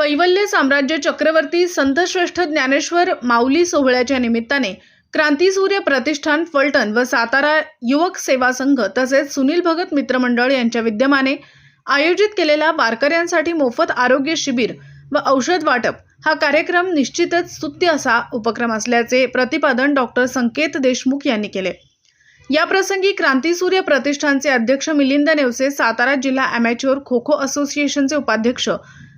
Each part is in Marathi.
कैवल्य साम्राज्य चक्रवर्ती संतश्रेष्ठ ज्ञानेश्वर माऊली सोहळ्याच्या निमित्ताने क्रांतीसूर्य प्रतिष्ठान फलटण व सातारा युवक सेवा संघ तसेच सुनील भगत मित्रमंडळ यांच्या विद्यमाने आयोजित केलेला वारकऱ्यांसाठी मोफत आरोग्य शिबिर व औषध वाटप हा कार्यक्रम निश्चितच स्तुत्य असा उपक्रम असल्याचे प्रतिपादन डॉक्टर संकेत देशमुख यांनी केले. याप्रसंगी क्रांतीसूर्य प्रतिष्ठानचे अध्यक्ष मिलिंद नेवसे सातारा जिल्हा अमॅच्युअर खो खो असोसिएशनचे उपाध्यक्ष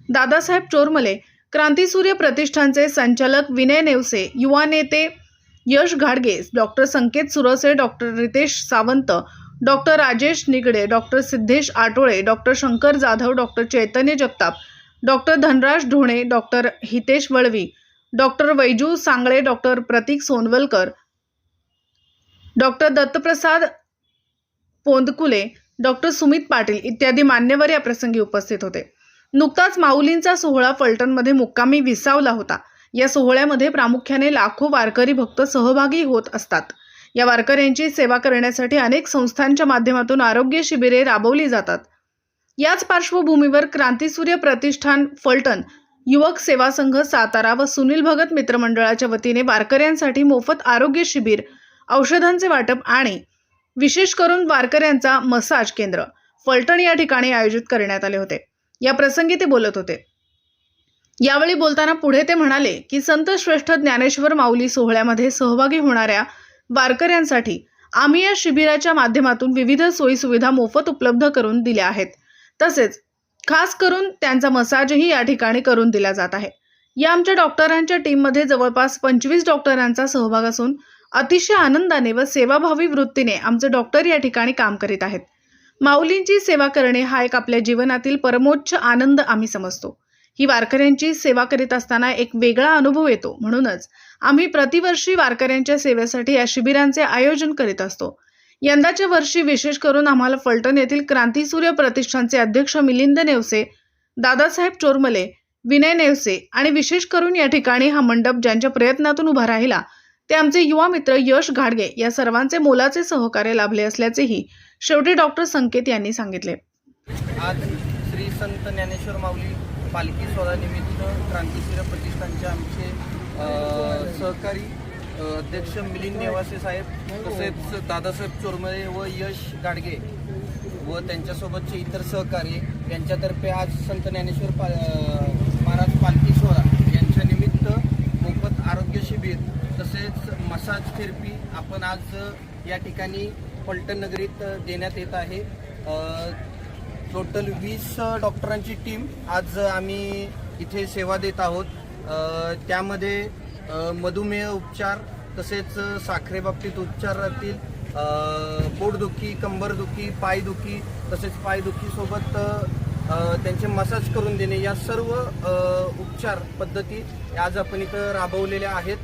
दादासाहेब चोरमले क्रांतीसूर्य प्रतिष्ठानचे संचालक विनय नेवसे युवा नेते यश घाडगे doctor Sanket Surse doctor Ritesh Sawant doctor Rajesh Nigade doctor Siddhesh Atole doctor Shankar Jadhav doctor Chaitanya Jagtap doctor Dhanraj Dhone doctor Hitesh Valvi doctor Vaiju Sangle doctor Pratik Sonawalkar doctor Dattaprasad Pondkule doctor Sumit Patil इत्यादी मान्यवर या प्रसंगी उपस्थित होते. नुकताच माऊलींचा सोहळा फलटणमध्ये मुक्कामी विसावला होता. या सोहळ्यामध्ये प्रामुख्याने लाखो वारकरी भक्त सहभागी होत असतात. या वारकऱ्यांची सेवा करण्यासाठी अनेक संस्थांच्या माध्यमातून आरोग्य शिबिरे राबवली जातात. याच पार्श्वभूमीवर क्रांतीसूर्य प्रतिष्ठान फलटण युवक सेवा संघ सातारा व सुनील भगत मित्रमंडळाच्या वतीने वारकऱ्यांसाठी मोफत आरोग्य शिबिर औषधांचे वाटप आणि विशेष करून वारकऱ्यांचा मसाज केंद्र फलटण या ठिकाणी आयोजित करण्यात आले होते. या प्रसंगी ते बोलत होते. यावेळी बोलताना पुढे ते म्हणाले की संत श्रेष्ठ ज्ञानेश्वर माऊली सोहळ्यामध्ये सहभागी होणाऱ्या वारकऱ्यांसाठी आम्ही या शिबिराच्या माध्यमातून विविध सोयीसुविधा मोफत उपलब्ध करून दिल्या आहेत. तसेच खास करून त्यांचा मसाजही या ठिकाणी करून दिला जात आहे. या आमच्या डॉक्टरांच्या टीममध्ये जवळपास पंचवीस डॉक्टरांचा सहभाग असून अतिशय आनंदाने व सेवाभावी वृत्तीने आमचे डॉक्टर या ठिकाणी काम करीत आहेत. माऊलींची सेवा करणे हा एक आपल्या जीवनातील परमोच्च आनंद आम्ही समजतो. ही वारकऱ्यांची सेवा करीत असताना एक वेगळा अनुभव येतो. म्हणूनच आम्ही प्रतिवर्षी वारकऱ्यांच्या सेवेसाठी या शिबिरांचे आयोजन करीत असतो. यंदाच्या वर्षी विशेष करून आम्हाला फलटण येथील क्रांतीसूर्य प्रतिष्ठानचे अध्यक्ष मिलिंद नेवसे दादासाहेब चोरमले विनय नेवसे आणि विशेष करून या ठिकाणी हा मंडप ज्यांच्या प्रयत्नातून उभा राहिला ते आमचे युवा मित्र यश घाडगे या सर्वांचे मोलाचे सहकार्य लाभले असल्याचेही शेवटी डॉक्टर संकेत यांनी सांगितले. आज श्री संत ज्ञानेश्वर माऊली पालखी सोहळ्यानिमित्त क्रांतीशीर प्रतिष्ठानचे आमचे सहकारी अध्यक्ष मिलिंद नेवासे साहेब तसेच दादासाहेब चोरमळे व यश गाडगे व त्यांच्यासोबतचे इतर सहकारी यांच्यातर्फे आज संत ज्ञानेश्वर पा महाराज पालखी सोहळा यांच्या निमित्त मोफत आरोग्य शिबिर तसेच मसाज थेरपी आपण आज या ठिकाणी पलटण नगरीत देण्यात येत आहे. टोटल वीस डॉक्टरांची टीम आज आम्ही इथे सेवा देत आहोत. त्यामध्ये मधुमेह उपचार तसेच साखरेबाबतीत उपचारातील पोटदुखी कंबरदुखी पायदुखी तसेच पायदुखीसोबत त्यांचे मसाज करून देणे या सर्व उपचार पद्धती आज आपण इथं राबवलेल्या आहेत.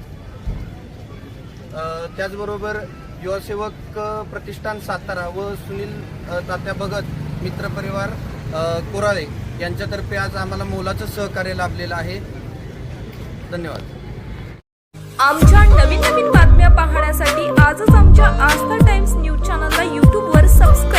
त्याचबरोबर युवासेवक प्रतिष्ठान सातारा व सुनील तात्या भगत मित्रपरिवार कोराळे यांच्यातर्फे आज आम्हाला मोलाचं सहकार्य लाभलेलं आहे. धन्यवाद. आमच्या नवीन नवीन बातम्या पाहण्यासाठी आजच आमच्या आस्था टाइम्स न्यूज चॅनलला यूट्यूबवर सबस्क्राईब